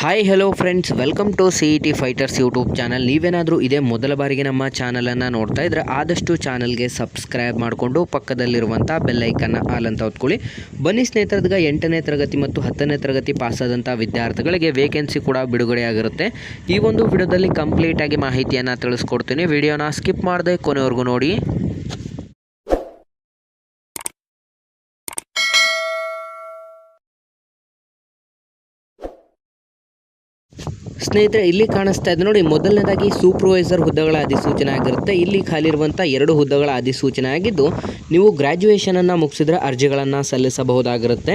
Hi hello friends welcome to C E T fighters YouTube channel ನೀವೇನಾದರೂ ಇದೇ ಮೊದಲ ಬಾರಿಗೆ ನಮ್ಮ ಚಾನಲನ್ನು ನೋಡ್ತಾ ಇದ್ದರೆ ಆದಷ್ಟು ಚಾನಲ್ಗೆ ಸಬ್ಸ್ಕ್ರೈಬ್ ಮಾಡಿಕೊಂಡು ಪಕ್ಕದಲ್ಲಿರುವಂಥ ಬೆಲ್ಲೈಕನ್ನು ಆಲ್ ಅಂತ ಹೊತ್ಕೊಳ್ಳಿ. ಬನ್ನಿ ಸ್ನೇಹಿತರದ್ಗ, ಎಂಟನೇ ತರಗತಿ ಮತ್ತು ಹತ್ತನೇ ತರಗತಿ ಪಾಸಾದಂಥ ವಿದ್ಯಾರ್ಥಿಗಳಿಗೆ ವೇಕೆನ್ಸಿ ಕೂಡ ಬಿಡುಗಡೆಯಾಗಿರುತ್ತೆ. ಈ ಒಂದು ವಿಡಿಯೋದಲ್ಲಿ ಕಂಪ್ಲೀಟಾಗಿ ಮಾಹಿತಿಯನ್ನು ತಿಳಿಸ್ಕೊಡ್ತೀನಿ. ವಿಡಿಯೋನ ಸ್ಕಿಪ್ ಮಾಡದೆ ಕೊನೆವರೆಗೂ ನೋಡಿ. ಸ್ನೇಹಿತರೆ, ಇಲ್ಲಿ ಕಾಣಿಸ್ತಾ ಇದೆ ನೋಡಿ, ಮೊದಲನೇದಾಗಿ ಸೂಪರ್ವೈಸರ್ ಹುದ್ದೆಗಳ ಅಧಿಸೂಚನೆ ಆಗಿರುತ್ತೆ. ಇಲ್ಲಿ ಖಾಲಿ ಇರುವಂಥ ಎರಡು ಹುದ್ದೆಗಳ ಅಧಿಸೂಚನೆ ಆಗಿದ್ದು, ನೀವು ಗ್ರ್ಯಾಜುಯೇಷನನ್ನು ಮುಗಿಸಿದ್ರೆ ಅರ್ಜಿಗಳನ್ನು ಸಲ್ಲಿಸಬಹುದಾಗಿರುತ್ತೆ.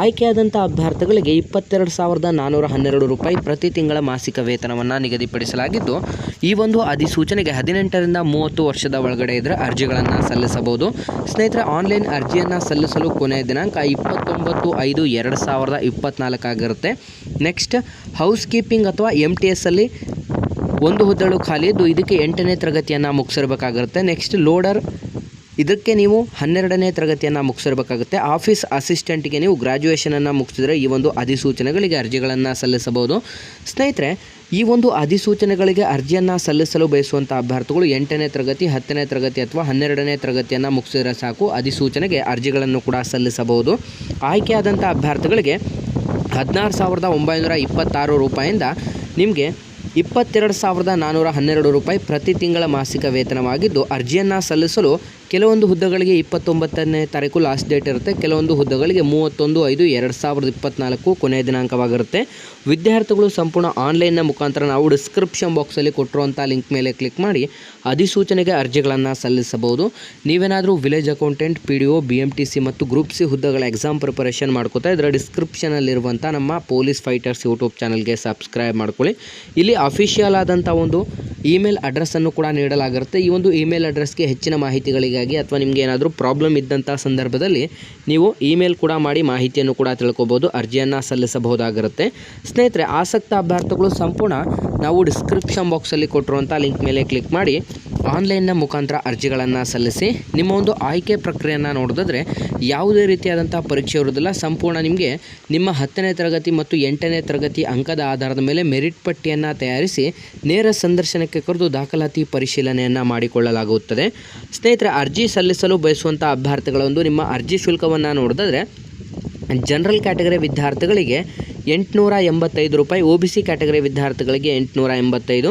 ಆಯ್ಕೆಯಾದಂಥ ಅಭ್ಯರ್ಥಿಗಳಿಗೆ ಇಪ್ಪತ್ತೆರಡು ಸಾವಿರದ ನಾನ್ನೂರ ಹನ್ನೆರಡು ರೂಪಾಯಿ ಪ್ರತಿ ತಿಂಗಳ ಮಾಸಿಕ ವೇತನವನ್ನು ನಿಗದಿಪಡಿಸಲಾಗಿದ್ದು, ಈ ಒಂದು ಅಧಿಸೂಚನೆಗೆ ಹದಿನೆಂಟರಿಂದ ಮೂವತ್ತು ವರ್ಷದ ಒಳಗಡೆ ಇದ್ದರೆ ಅರ್ಜಿಗಳನ್ನು ಸಲ್ಲಿಸಬಹುದು. ಸ್ನೇಹಿತರೆ ಆನ್ಲೈನ್ ಅರ್ಜಿಯನ್ನು ಸಲ್ಲಿಸಲು ಕೊನೆಯ ದಿನಾಂಕ ಇಪ್ಪತ್ತೊಂಬತ್ತು ಐದು ಎರಡು ಸಾವಿರದ ಇಪ್ಪತ್ತ್ನಾಲ್ಕಾಗಿರುತ್ತೆ next house keeping M T ಎಸ್ಸಲ್ಲಿ ಒಂದು ಹುದ್ದಳು ಖಾಲಿ ಇದ್ದು ಇದಕ್ಕೆ ಎಂಟನೇ ತರಗತಿಯನ್ನು ಮುಗಿಸಿರ್ಬೇಕಾಗಿರುತ್ತೆ ನೆಕ್ಸ್ಟ್ ಲೋಡರ್ ಇದಕ್ಕೆ ನೀವು ಹನ್ನೆರಡನೇ ತರಗತಿಯನ್ನು ಮುಗಿಸಿರ್ಬೇಕಾಗುತ್ತೆ. ಆಫೀಸ್ ಅಸಿಸ್ಟೆಂಟ್ಗೆ ನೀವು ಗ್ರ್ಯಾಜುಯೇಷನನ್ನು ಮುಗಿಸಿದ್ರೆ ಈ ಒಂದು ಅಧಿಸೂಚನೆಗಳಿಗೆ ಅರ್ಜಿಗಳನ್ನು ಸಲ್ಲಿಸಬಹುದು. ಸ್ನೇಹಿತರೆ, ಈ ಒಂದು ಅಧಿಸೂಚನೆಗಳಿಗೆ ಅರ್ಜಿಯನ್ನು ಸಲ್ಲಿಸಲು ಬಯಸುವಂಥ ಅಭ್ಯರ್ಥಿಗಳು ಎಂಟನೇ ತರಗತಿ, ಹತ್ತನೇ ತರಗತಿ ಅಥವಾ ಹನ್ನೆರಡನೇ ತರಗತಿಯನ್ನು ಮುಗಿಸಿದ್ರೆ ಸಾಕು. ಅಧಿಸೂಚನೆಗೆ ಅರ್ಜಿಗಳನ್ನು ಕೂಡ ಸಲ್ಲಿಸಬಹುದು. ಆಯ್ಕೆಯಾದಂಥ ಅಭ್ಯರ್ಥಿಗಳಿಗೆ ಹದಿನಾರು ಸಾವಿರದ ಒಂಬೈನೂರ ಇಪ್ಪತ್ತಾರು ರೂಪಾಯಿಂದ ನಿಮಗೆ ಇಪ್ಪತ್ತೆರಡು ಸಾವಿರದ ನಾನ್ನೂರ ಹನ್ನೆರಡು ರೂಪಾಯಿ ಪ್ರತಿ ತಿಂಗಳ ಮಾಸಿಕ ವೇತನವಾಗಿದ್ದು, ಅರ್ಜಿಯನ್ನು ಸಲ್ಲಿಸಲು ಕೆಲವೊಂದು ಹುದ್ದೆಗಳಿಗೆ ಇಪ್ಪತ್ತೊಂಬತ್ತನೇ ತಾರೀಕು ಲಾಸ್ಟ್ ಡೇಟ್ ಇರುತ್ತೆ. ಕೆಲವೊಂದು ಹುದ್ದೆಗಳಿಗೆ ಮೂವತ್ತೊಂದು, ಐದು, ಎರಡು ಸಾವಿರದ ಇಪ್ಪತ್ತ್ನಾಲ್ಕು ಕೊನೆಯ ದಿನಾಂಕವಾಗಿರುತ್ತೆ. ವಿದ್ಯಾರ್ಥಿಗಳು ಸಂಪೂರ್ಣ ಆನ್ಲೈನ್ನ ಮುಖಾಂತರ ನಾವು ಡಿಸ್ಕ್ರಿಪ್ಷನ್ ಬಾಕ್ಸಲ್ಲಿ ಕೊಟ್ಟಿರುವಂಥ ಲಿಂಕ್ ಮೇಲೆ ಕ್ಲಿಕ್ ಮಾಡಿ ಅಧಿಸೂಚನೆಗೆ ಅರ್ಜಿಗಳನ್ನು ಸಲ್ಲಿಸಬಹುದು. ನೀವೇನಾದರೂ village accountant, P D O, B M T C ಮತ್ತು ಗ್ರೂಪ್ ಸಿ ಹುದ್ದೆಗಳ ಎಕ್ಸಾಮ್ ಪ್ರಿಪರೇಷನ್ ಮಾಡ್ಕೋತಾ ಇದರ ಡಿಸ್ಕ್ರಿಪ್ಷನಲ್ಲಿರುವಂಥ ನಮ್ಮ ಪೊಲೀಸ್ ಫೈಟರ್ಸ್ ಯೂಟ್ಯೂಬ್ ಚಾನಲ್ಗೆ ಸಬ್ಸ್ಕ್ರೈಬ್ ಮಾಡ್ಕೊಳ್ಳಿ. ಇಲ್ಲಿ ಅಫಿಷಿಯಲ್ ಆದಂಥ ಒಂದು ಇಮೇಲ್ ಅಡ್ರೆಸ್ಸನ್ನು ಕೂಡ ನೀಡಲಾಗಿರುತ್ತೆ. ಈ ಒಂದು ಇಮೇಲ್ ಅಡ್ರೆಸ್ಗೆ ಹೆಚ್ಚಿನ ಮಾಹಿತಿಗಳಿಗಾಗಿ ಅಥವಾ ನಿಮಗೆ ಏನಾದರೂ ಪ್ರಾಬ್ಲಮ್ ಇದ್ದಂಥ ಸಂದರ್ಭದಲ್ಲಿ ನೀವು ಇಮೇಲ್ ಕೂಡ ಮಾಡಿ ಮಾಹಿತಿಯನ್ನು ಕೂಡ ತಿಳ್ಕೊಬೋದು, ಅರ್ಜಿಯನ್ನು ಸಲ್ಲಿಸಬಹುದಾಗಿರುತ್ತೆ. ಸ್ನೇಹಿತರೆ, ಆಸಕ್ತ ಅಭ್ಯರ್ಥಿಗಳು ಸಂಪೂರ್ಣ ನಾವು ಡಿಸ್ಕ್ರಿಪ್ಷನ್ ಬಾಕ್ಸಲ್ಲಿ ಕೊಟ್ಟಿರುವಂಥ ಲಿಂಕ್ ಮೇಲೆ ಕ್ಲಿಕ್ ಮಾಡಿ ಆನ್ಲೈನ್ನ ಮುಖಾಂತರ ಅರ್ಜಿಗಳನ್ನು ಸಲ್ಲಿಸಿ ನಿಮ್ಮ ಒಂದು ಆಯ್ಕೆ ಪ್ರಕ್ರಿಯೆಯನ್ನು ನೋಡಿದ್ರೆ ಯಾವುದೇ ರೀತಿಯಾದಂಥ ಪರೀಕ್ಷೆ ಇರೋದಿಲ್ಲ ಸಂಪೂರ್ಣ ನಿಮಗೆ ನಿಮ್ಮ ಹತ್ತನೇ ತರಗತಿ ಮತ್ತು ಎಂಟನೇ ತರಗತಿ ಅಂಕದ ಆಧಾರದ ಮೇಲೆ ಮೆರಿಟ್ ಪಟ್ಟಿಯನ್ನು ತಯಾರಿಸಿ ನೇರ ಸಂದರ್ಶನಕ್ಕೆ ಕರೆದು ದಾಖಲಾತಿ ಪರಿಶೀಲನೆಯನ್ನು ಮಾಡಿಕೊಳ್ಳಲಾಗುತ್ತದೆ. ಸ್ನೇಹಿತರೆ, ಅರ್ಜಿ ಸಲ್ಲಿಸಲು ಬಯಸುವಂಥ ಅಭ್ಯರ್ಥಿಗಳೊಂದು ನಿಮ್ಮ ಅರ್ಜಿ ಶುಲ್ಕವನ್ನು ನೋಡಿದ್ರೆ ಜನರಲ್ ಕ್ಯಾಟಗರಿ ವಿದ್ಯಾರ್ಥಿಗಳಿಗೆ ಎಂಟುನೂರ ಎಂಬತ್ತೈದು ರೂಪಾಯಿ ಒ ಬಿ ಸಿ ಕ್ಯಾಟಗರಿ ವಿದ್ಯಾರ್ಥಿಗಳಿಗೆ ಎಂಟುನೂರ ಎಂಬತ್ತೈದು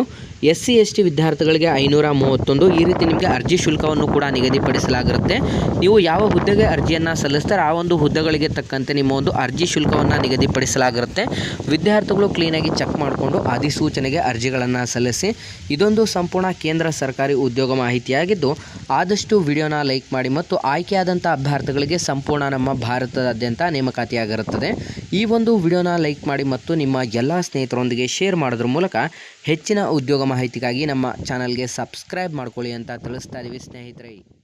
ಎಸ್ ಸಿ ಎಸ್ ಟಿ ವಿದ್ಯಾರ್ಥಿಗಳಿಗೆ ಐನೂರ ಮೂವತ್ತೊಂದು. ಈ ರೀತಿ ನಿಮಗೆ ಅರ್ಜಿ ಶುಲ್ಕವನ್ನು ಕೂಡ ನಿಗದಿಪಡಿಸಲಾಗಿರುತ್ತೆ. ನೀವು ಯಾವ ಹುದ್ದೆಗೆ ಅರ್ಜಿಯನ್ನು ಸಲ್ಲಿಸ್ತಾರೆ, ಆ ಒಂದು ಹುದ್ದೆಗಳಿಗೆ ತಕ್ಕಂತೆ ನಿಮ್ಮ ಒಂದು ಅರ್ಜಿ ಶುಲ್ಕವನ್ನು ನಿಗದಿಪಡಿಸಲಾಗಿರುತ್ತೆ. ವಿದ್ಯಾರ್ಥಿಗಳು ಕ್ಲೀನಾಗಿ ಚೆಕ್ ಮಾಡಿಕೊಂಡು ಅಧಿಸೂಚನೆಗೆ ಅರ್ಜಿಗಳನ್ನು ಸಲ್ಲಿಸಿ, ಇದೊಂದು ಸಂಪೂರ್ಣ ಕೇಂದ್ರ ಸರ್ಕಾರಿ ಉದ್ಯೋಗ ಮಾಹಿತಿಯಾಗಿದ್ದು, ಆದಷ್ಟು ವಿಡಿಯೋನ ಲೈಕ್ ಮಾಡಿ ಮತ್ತು ಆಯ್ಕೆಯಾದಂಥ ಅಭ್ಯರ್ಥಿಗಳಿಗೆ ಸಂಪೂರ್ಣ ನಮ್ಮ ಭಾರತದಾದ್ಯಂತ ನೇಮಕಾತಿಯಾಗಿರುತ್ತದೆ. ಈ ಒಂದು ವಿಡಿಯೋನ ಲೈಕ್ ಮಾಡಿ ಮತ್ತು ನಿಮ್ಮ ಎಲ್ಲ ಸ್ನೇಹಿತರೊಂದಿಗೆ ಶೇರ್ ಮಾಡೋದ್ರ ಮೂಲಕ ಹೆಚ್ಚಿನ ಉದ್ಯೋಗ ಮಾಹಿತಿಗಾಗಿ ನಮ್ಮ ಚಾನಲ್ಗೆ ಸಬ್ಸ್ಕ್ರೈಬ್ ಮಾಡ್ಕೊಳ್ಳಿ ಅಂತ ತಿಳಿಸ್ತಾ ಇದ್ದೀವಿ ಸ್ನೇಹಿತರೆ.